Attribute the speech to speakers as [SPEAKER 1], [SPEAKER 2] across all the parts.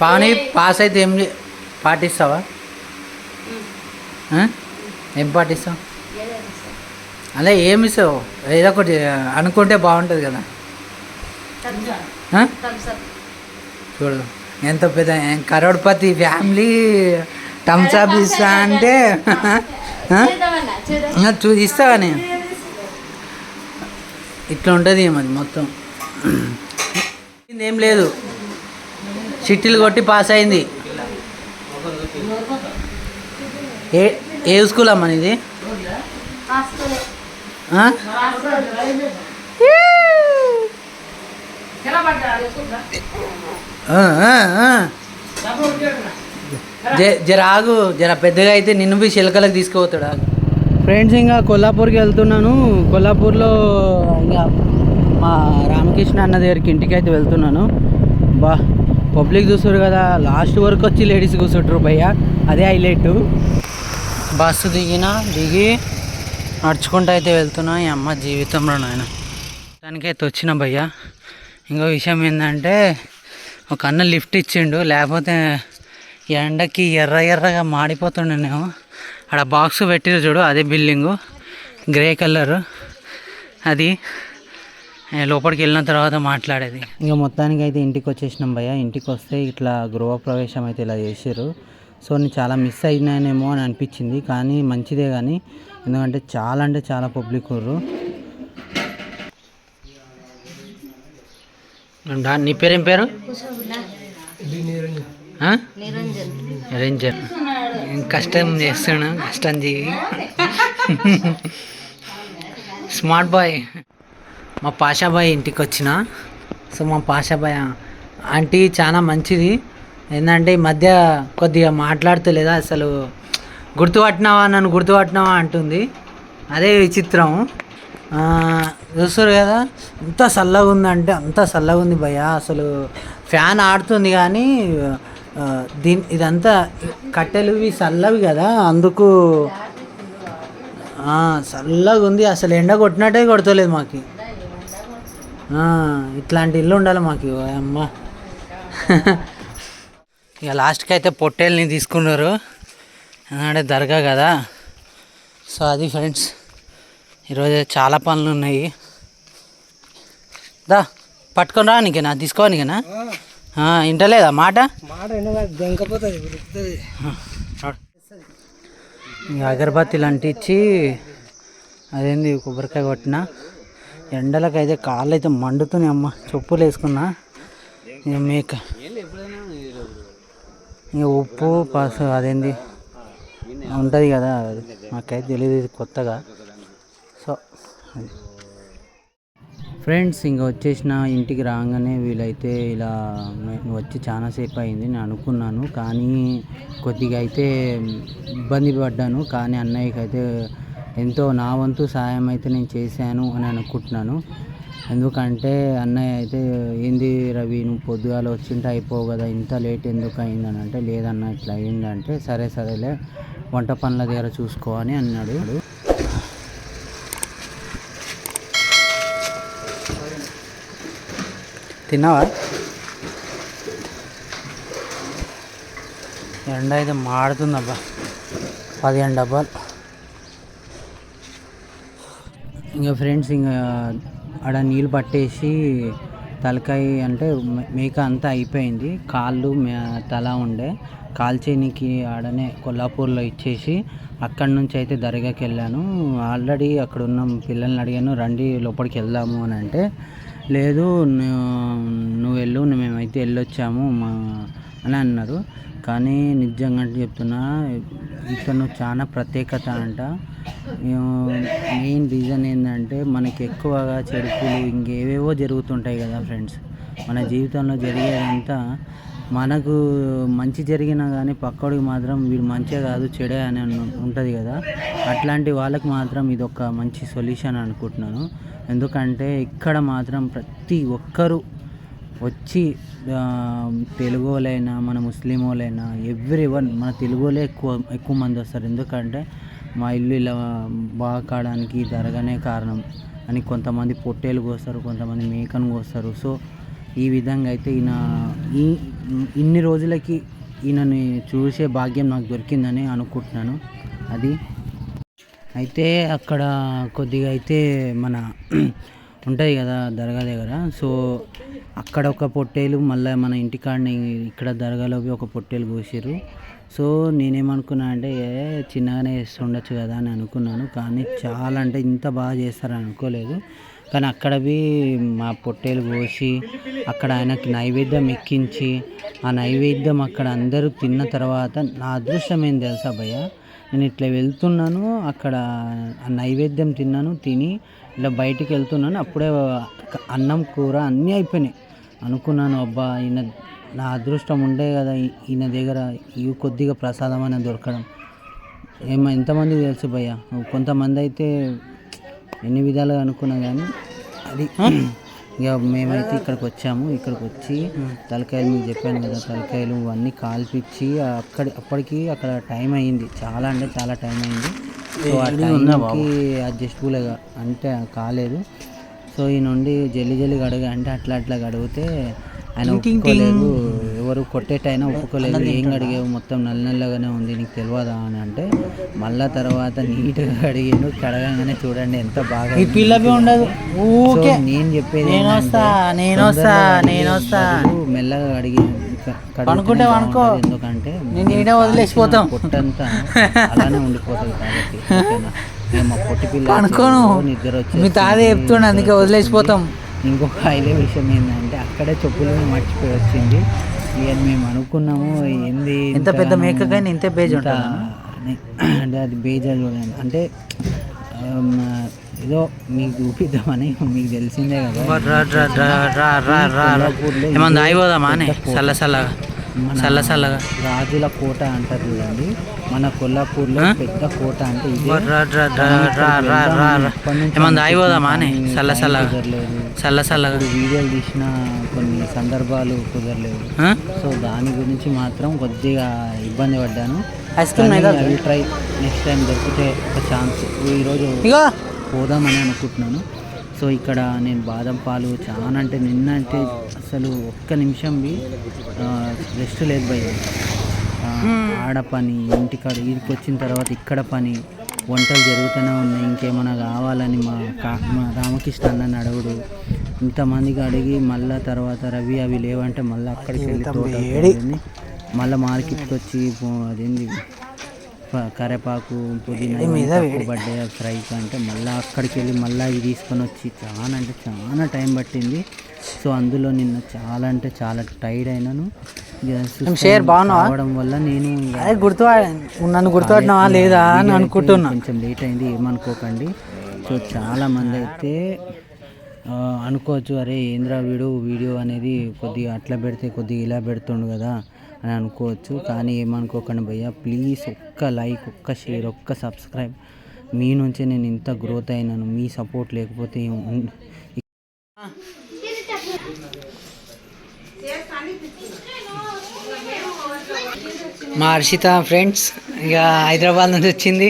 [SPEAKER 1] Pani pass అయితే ఏం పాటిస్తావా? ఏం పాటిస్తావు? అలా ఏమి ఇస్తావు? ఏదో ఒకటి అనుకుంటే బాగుంటుంది కదా? చూడు ఎంత పెద్ద కరోడ్పతి ఫ్యామిలీ థమ్స్అప్ ఇస్తా అంటే చూ ఇస్తావా నేను? ఇట్లా ఉంటుంది మరి మొత్తం. ఏం లేదు. చిట్టీలు కొట్టి పాస్ అయింది. ఏ ఏ స్కూల్ అమ్మా ఇది జ- జర ఆగు జర పెద్దగా అయితే నిన్ను పోయి చిలకలకు తీసుకుపోతాడు ఆగు. ఫ్రెండ్స్ ఇంకా కొల్లాపూర్కి వెళ్తున్నాను. కొల్లాపూర్లో ఇంకా మా రామకృష్ణ అన్న దగ్గరికి ఇంటికి అయితే వెళ్తున్నాను. బా. పబ్లిక్ చూస్తారు కదా లాస్ట్ వరకు వచ్చి లేడీస్ కూర్చుంటారు భయ్య. అదే హైలైట్ బస్సు దిగిన దిగి నడుచుకుంటూ అయితే వెళ్తున్నా ఈ అమ్మ జీవితంలో నాయన. దానికైతే వచ్చిన భయ్య. ఇంకో విషయం ఏంటంటే ఒక అన్న లిఫ్ట్ ఇచ్చిండు లేకపోతే ఎండకి ఎర్ర ఎర్రగా మాడిపోతుండే నేను. ఆడ బాక్స్ పెట్టిరు చూడు అదే బిల్డింగు గ్రే కలరు. అది లోపలికి వెళ్ళిన తర్వాత మాట్లాడేది. ఇంకా మొత్తానికి అయితే ఇంటికి వచ్చేసినాం భయ్య. ఇంటికి వస్తే ఇట్లా గృహ ప్రవేశం అయితే ఇలా చేశారు సో నేను చాలా మిస్ అయినానేమో అని అనిపించింది. కానీ మంచిదే కానీ ఎందుకంటే చాలా అంటే చాలా పబ్లిక్ ఉర్రు. డా- నీ పేరేం పేరు? నిరంజన్. కష్టం చేస్తాను కష్టం చేయి. Smart boy. మా పాషాబాయ్ ఇంటికి వచ్చిన సో మా పాషాబాయ్ ఆంటీ చాలా మంచిది. ఏంటంటే ఈ మధ్య కొద్దిగా మాట్లాడతలేదా అసలు. గుర్తుపట్టినావా నన్ను గుర్తుపట్టినావా అంటుంది. అదే విచిత్రం. చూస్తారు కదా ఎంత చల్లగా ఉందంటే అంత చల్లగా ఉంది భయ అసలు ఫ్యాన్ ఆడుతుంది కానీ దీని ఇదంతా కట్టెలు ఇవి చల్లవి కదా అందుకు చల్లగా ఉంది అసలు ఎండ కొట్టినట్టే కొడతలేదు మాకు. ఇట్లాంటి ఇల్లు ఉండాలి మాకు. అమ్మ. ఇక లాస్ట్కి అయితే పొట్టేల్ని తీసుకున్నారు. ఎందుకంటే దర్గా కదా. సో అది ఫ్రెండ్స్ ఈరోజు చాలా పనులు ఉన్నాయి. దా పట్టుకొని రా నీకేనా? తీసుకోవానికేనా ఇంటలేదా మాట? ఇక అగరబత్తిలు అంటించి అదేంది కొబ్బరికాయ కొట్టిన? ఎండలకైతే కాళ్ళు అయితే మండుతున్నాయి అమ్మ. చెప్పులు వేసుకున్నా మేక. ఇక ఉప్పు పసు అదేంది? ఉంటుంది కదా అది. నాకైతే తెలియదు ఇది కొత్తగా. సో ఫ్రెండ్స్ ఇంకా వచ్చేసిన ఇంటికి రాగానే వీళ్ళైతే ఇలా వచ్చి చాలాసేపు అయింది నేను అనుకున్నాను. కానీ కొద్దిగా అయితే ఇబ్బంది పడ్డాను. కానీ అన్నయ్యకి అయితే ఎంతో నా వంతు సాయం అయితే నేను చేశాను అని అనుకుంటున్నాను. ఎందుకంటే అన్నయ్య అయితే ఏంది రవి నువ్వు పొద్దుగాల వచ్చింటే అయిపోవు కదా ఇంత లేట్ ఎందుకు అయిందని? అంటే లేదన్న ఇట్లా అయిందంటే సరే సరేలే వంట పనుల దగ్గర చూసుకో అని అన్నాడు. తిన్నావా? ఎండ అయితే మాడుతుందబ్బా. పదిహేను డబ్బాలు. ఇంకా ఫ్రెండ్స్ ఇంకా ఆడ నీళ్ళు పట్టేసి తలకాయ అంటే మేక అంతా అయిపోయింది. కాళ్ళు తల ఉండే. కాల్చేనికి ఆడనే కొల్లాపూర్లో ఇచ్చేసి అక్కడి నుంచి అయితే దర్గాకి వెళ్ళాను. ఆల్రెడీ అక్కడ ఉన్న పిల్లల్ని అడిగాను రండి లోపలికి వెళ్దాము అని అంటే లేదు నువ్వు వెళ్ళు మేమైతే వెళ్ళొచ్చాము. మా అని అన్నారు. కానీ నిజంగా అంటే చెప్తున్నా ఇతను చాలా ప్రత్యేకత అంట. మెయిన్ రీజన్ ఏంటంటే మనకి ఎక్కువగా చెరుకులు ఇంకేవేవో జరుగుతుంటాయి కదా ఫ్రెండ్స్ మన జీవితంలో జరిగేదంతా మనకు మంచి జరిగినా కానీ పక్కడికి మాత్రం వీడు మంచిగా కాదు చెడే అని ఉంటుంది కదా. అట్లాంటి వాళ్ళకి మాత్రం ఇది ఒక మంచి సొల్యూషన్ అనుకుంటున్నాను. ఎందుకంటే ఇక్కడ మాత్రం ప్రతి ఒక్కరూ వచ్చి తెలుగు వాళ్ళైనా మన ముస్లిం వాళ్ళైనా ఎవ్రీ వన్ మన తెలుగు వాళ్ళే ఎక్కువ ఎక్కువ మంది వస్తారు. ఎందుకంటే మా ఇల్లు ఇలా బాగా కావడానికి కారణం అని కొంతమంది పొట్టేలు కోస్తారు కొంతమంది మేకను కోస్తారు. సో ఈ విధంగా అయితే ఈయన ఈ ఇన్ని రోజులకి ఈయనని చూసే భాగ్యం నాకు దొరికిందని అనుకుంటున్నాను. అది. అయితే అక్కడ కొద్దిగా అయితే మన ఉంటుంది కదా దర్గా దగ్గర. సో అక్కడ ఒక పొట్టేలు మళ్ళీ మన ఇంటికాడని ఇక్కడ దర్గాలోకి ఒక పొట్టేలు కోసిర్రు. సో నేనేమనుకున్నా అంటే ఏ చిన్నగానే చేస్తుండొచ్చు కదా అని అనుకున్నాను. కానీ చాలా అంటే ఇంత బాగా చేస్తారని అనుకోలేదు. కానీ అక్కడ మా పొట్టేలు కోసి అక్కడ ఆయనకి నైవేద్యం ఎక్కించి ఆ నైవేద్యం అక్కడ అందరూ తిన్న తర్వాత నా అదృష్టం ఏం తెలుసా భయ్య? నేను ఇట్లా వెళ్తున్నాను అక్కడ నైవేద్యం తిన్నాను తిని ఇలా బయటికి వెళ్తున్నాను. అప్పుడే అన్నం కూర అన్నీ అయిపోయినాయి. అనుకున్నాను అబ్బా ఈయన నా అదృష్టం ఉండే కదా ఈయన దగ్గర ఇవి కొద్దిగా ప్రసాదం అనేది దొరకడం. ఏమో ఎంతమంది తెలుసు భయ్య? కొంతమంది అయితే ఎన్ని విధాలుగా అనుకున్నా కానీ అది ఇక మేమైతే ఇక్కడికి వచ్చాము. ఇక్కడికి వచ్చి తలకాయలు మీకు చెప్పాను కదా తలకాయలు ఇవన్నీ కాల్పించి అక్కడ అప్పటికి అక్కడ టైం అయింది. చాలా అంటే చాలా టైం అయింది. సో ఆ టైంకి అడ్జస్టబుల్గా అంటే కాలేదు. సో ఈ నుండి జల్లి జల్లి గడుగు అంటే అట్లా అట్లా గడిగితే ఆయన ఒప్పుకోలేదు. ఎవరు కొట్టేటైనా ఒప్పుకోలేదు. ఏం గడిగావు మొత్తం నల్ల నల్లగానే ఉంది. నీకు తెలియదా అని అంటే మళ్ళా తర్వాత నీట్గా కడిగిండు కడగగానే చూడండి ఎంత బాగా
[SPEAKER 2] ఈ పిల్లవి ఉండదు. ఊకే.
[SPEAKER 1] నేను చెప్పేది
[SPEAKER 2] నేను వస్తా, నేను వస్తా, నేను వస్తా.
[SPEAKER 1] మెల్లగా కడిగి క- కడిగితేనే
[SPEAKER 2] పనుకుంటే పనుకో.
[SPEAKER 1] బాగుంటది. ఎందుకంటే
[SPEAKER 2] నేను వదిలేసిపోతాం.
[SPEAKER 1] పొట్టంతా అలానే ఉండిపోతుంది కాబట్టి పొట్టి పిల్ల వచ్చేసింది.
[SPEAKER 2] మీ తాత చెప్తుండు అందుకే వదిలేసిపోతాం.
[SPEAKER 1] ఇంకొక హైలే విషయం ఏంటంటే అక్కడే చెప్పులు మర్చిపోయి వచ్చింది. ఇక మేము అనుకున్నాము ఏంది
[SPEAKER 2] ఎంత పెద్ద మేకకైనా ఇంతే బేజ్?
[SPEAKER 1] అంటే అది బేజా చూడండి అంటే ఏదో మీకు చూపిద్దామని మీకు తెలిసిందే కదా.
[SPEAKER 2] ఏమన్నా అని. చల్ల చల్లగా. చల్ల చల్లగా
[SPEAKER 1] రాజుల కోట అంటారు చూడండి. మన కొల్లాపూర్లో? పెద్ద కోట అంటే
[SPEAKER 2] ఏమన్నా ఆగిపోదామా అని? చల్ల చల్లగా.
[SPEAKER 1] కుదరలేదు.
[SPEAKER 2] చల్ల చల్లగా
[SPEAKER 1] వీడియోలు తీసిన కొన్ని సందర్భాలు కుదరలేవు
[SPEAKER 2] ఆ?
[SPEAKER 1] సో దాని గురించి మాత్రం కొద్దిగా ఇబ్బంది పడ్డాను.
[SPEAKER 2] Ice cream
[SPEAKER 1] try next time దొరికితే ఒక ఛాన్స్. ఈరోజు పోదామని అనుకుంటున్నాను. సో ఇక్కడ నేను బాదం పాలు చాలా అంటే నిన్న అంటే అసలు ఒక్క నిమిషం బి రెస్ట్ లేదు భయ్య. ఆ, ఆడ పని ఇంటికాడ వీడికి వచ్చిన తర్వాత ఇక్కడ పని వంటలు జరుగుతూనే ఉన్నాయి. ఇంకేమైనా కావాలని మా కా మా రామకృష్ణ అన్నని అడుగుడు. ఇంతమందికి అడిగి మళ్ళా తర్వాత రవి అవి లేవంటే మళ్ళీ అక్కడికి వెళ్ళి తోట మళ్ళీ మార్కెట్కి వచ్చి అదేంది? కరేపాకు పుదీనా బర్త్డే ఫ్రై అంటే మళ్ళీ అక్కడికి వెళ్ళి మళ్ళీ ఇది తీసుకొని వచ్చి చాలా అంటే చాలా టైం పట్టింది. సో అందులో నిన్న చాలా అంటే చాలా టైర్డ్ అయినాను.
[SPEAKER 2] షేర్ బాగున్నావా?
[SPEAKER 1] అవడం వల్ల నేను
[SPEAKER 2] గుర్తు నన్ను గుర్తుపట్టినావా లేదా అని అనుకుంటున్నా.
[SPEAKER 1] కొంచెం లేట్ అయింది ఏమనుకోకండి. సో చాలా మంది అయితే అనుకోవచ్చు అరే ఏంద్రా వీడు? వీడియో అనేది కొద్దిగా అట్లా పెడితే కొద్దిగా ఇలా పెడుతుండు కదా. అని అనుకోవచ్చు. కానీ ఏమనుకోకండి భయ్య ప్లీజ్ ఒక్క లైక్ ఒక్క షేర్ ఒక్క సబ్స్క్రైబ్ మీ నుంచే నేను ఇంత గ్రోత్ అయినాను. మీ సపోర్ట్ లేకపోతే
[SPEAKER 2] మా హర్షిత ఫ్రెండ్స్ ఇక హైదరాబాద్ నుంచి వచ్చింది.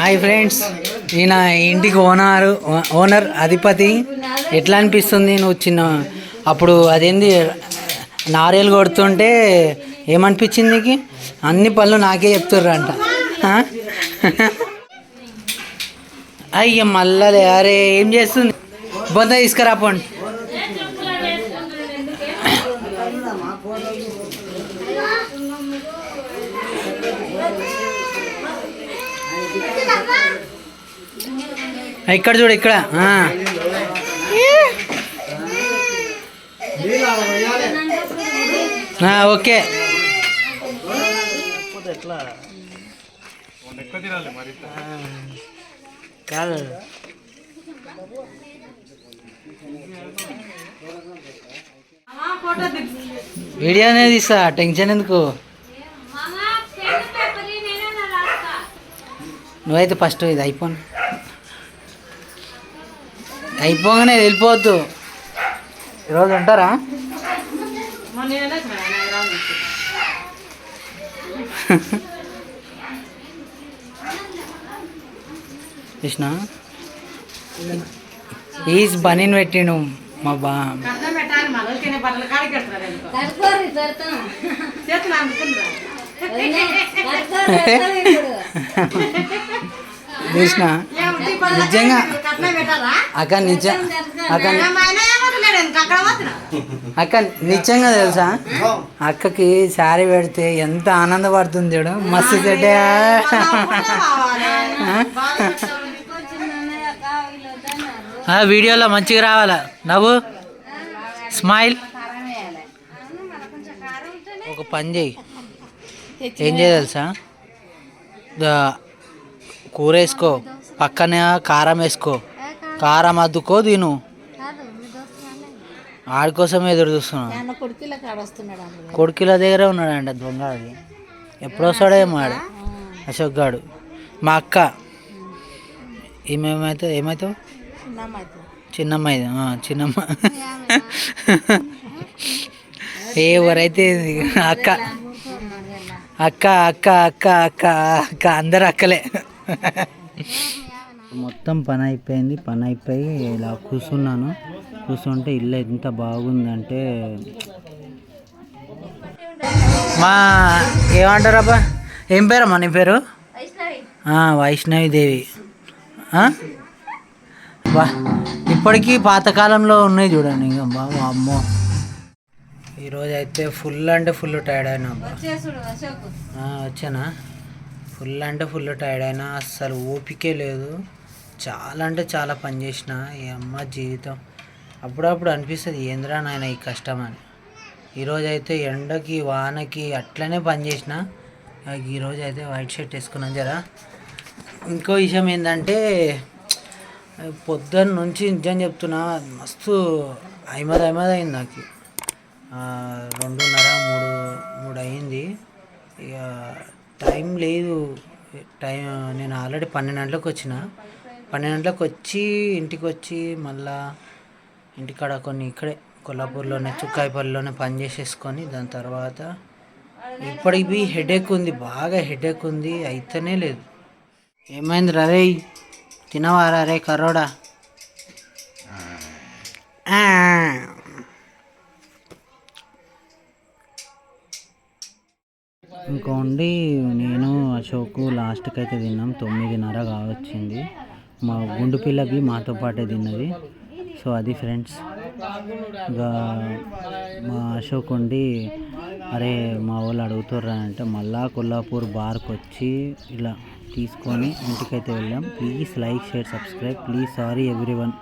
[SPEAKER 2] హాయ్ ఫ్రెండ్స్ ఈయన ఇంటికి ఓనర్ ఓనర్ అధిపతి. ఎట్లా అనిపిస్తుంది? నువ్వు చిన్న అప్పుడు అదేంది? నారేలు కొడుతుంటే ఏమనిపించింది నీకు? అన్ని పనులు నాకే చెప్తుర్రు అంట అయ్య మళ్ళలే అరే ఏం చేస్తుంది? బొంద తీసుకురా పోండి. ఇక్కడ చూడు ఇక్కడ. ఆ. ఓకే. కాదు. వీడియో అనేది ఇస్తా టెన్షన్ ఎందుకు? నువ్వైతే ఫస్ట్ ఇది అయిపోను అయిపోగానే వెళ్ళిపోవద్దు. ఈరోజు ఉంటారా? కృష్ణ? ఈజ్ బనీన్ పెట్టిండు
[SPEAKER 1] మా బా చూసిన నిజంగా అక్క నిజం అక్క అక్క నిజంగా తెలుసా? అక్కకి శారీ పెడితే ఎంత ఆనందపడుతుంది చూడు. మస్తు
[SPEAKER 3] వద్దన్నారు.
[SPEAKER 1] వీడియోలో మంచిగా రావాలా? నవ్వు? స్మైల్? ఒక పని చేయి. ఏం చేయ తెలుసా? కూర వేసుకో పక్కనే కారం వేసుకో. కారం అద్దుకో తిను
[SPEAKER 3] కాదు మీ దోస్తు రాలేదు
[SPEAKER 1] ఆడి కోసం ఎదురు చూస్తున్నాను
[SPEAKER 3] నాన్న కొడుకుల
[SPEAKER 1] దగ్గరే ఉన్నాడంట దొంగ అది. ఎప్పుడు వస్తాడో ఏమో ఆడు అశోక్ గాడు. మా అక్క. ఏమేమైతే ఏమవుతావు
[SPEAKER 3] చిన్నమ్మాయి.
[SPEAKER 1] చిన్నమ్మ. ఇది, చిన్నమ్మ ఏ ఎవరైతే? అక్క. అక్క అక్క అక్క అక్క అక్క. అందరు అక్కలే. మొత్తం పని అయిపోయింది పని అయిపోయి ఇలా కూర్చున్నాను. కూర్చుంటే ఇల్లు ఎంత బాగుందంటే మా ఏమంటారు అబ్బా ఏం పేరమ్మా నీ పేరు? ఆ, వైష్ణవి దేవి ఆ? వా ఇప్పటికీ పాతకాలంలో ఉన్నాయి చూడండి ఇంకా. బాబు అమ్మో. ఈరోజు అయితే ఫుల్ అంటే ఫుల్ టైర్డ్ అయినా వచ్చానా? ఫుల్ అంటే ఫుల్ టైర్డ్ అయినా అస్సలు ఓపికే లేదు. చాలా అంటే చాలా పని చేసిన ఈ అమ్మ జీవితం. అప్పుడప్పుడు అనిపిస్తుంది ఏంద్రా నాయన ఈ కష్టం అని. ఈరోజు అయితే ఎండకి వానకి అట్లనే పని చేసిన ఈరోజు అయితే వైట్ షర్ట్ వేసుకున్నాను జరా. ఇంకో విషయం ఏంటంటే పొద్దున్న నుంచి నిజం చెప్తున్నా మస్తు అయిమది అయిమది అయింది నాకు. రెండున్నర మూడు మూడు అయింది. ఇక టైం లేదు. టైం నేను ఆల్రెడీ పన్నెండు గంటలకు వచ్చిన. పన్నెండు గంటలకు వచ్చి ఇంటికి వచ్చి మళ్ళా ఇంటికాడ కొన్ని ఇక్కడే కొల్లాపూర్లోనే చుక్కాయిపల్లిలోనే పని చేసేసుకొని దాని తర్వాత ఇప్పటికి హెడేక్ ఉంది బాగా హెడేక్ ఉంది అయితేనే లేదు. ఏమైంది రరే తినవారా రే కరోడా ఇంకోండి నేను అశోక్ లాస్ట్కి అయితే తిన్నాం తొమ్మిదిన్నర కావచ్చింది. మా గుండు పిల్లకి మాతో పాటే తిన్నది. సో అది ఫ్రెండ్స్. ఇంకా మా అశోక్ ఉండి అరే మా వాళ్ళు అడుగుతుర్రా అంటే మళ్ళా కొల్లాపూర్ బార్కి వచ్చి ఇలా తీసుకొని ఇంటికైతే వెళ్ళాం. Please like share subscribe. Please sorry everyone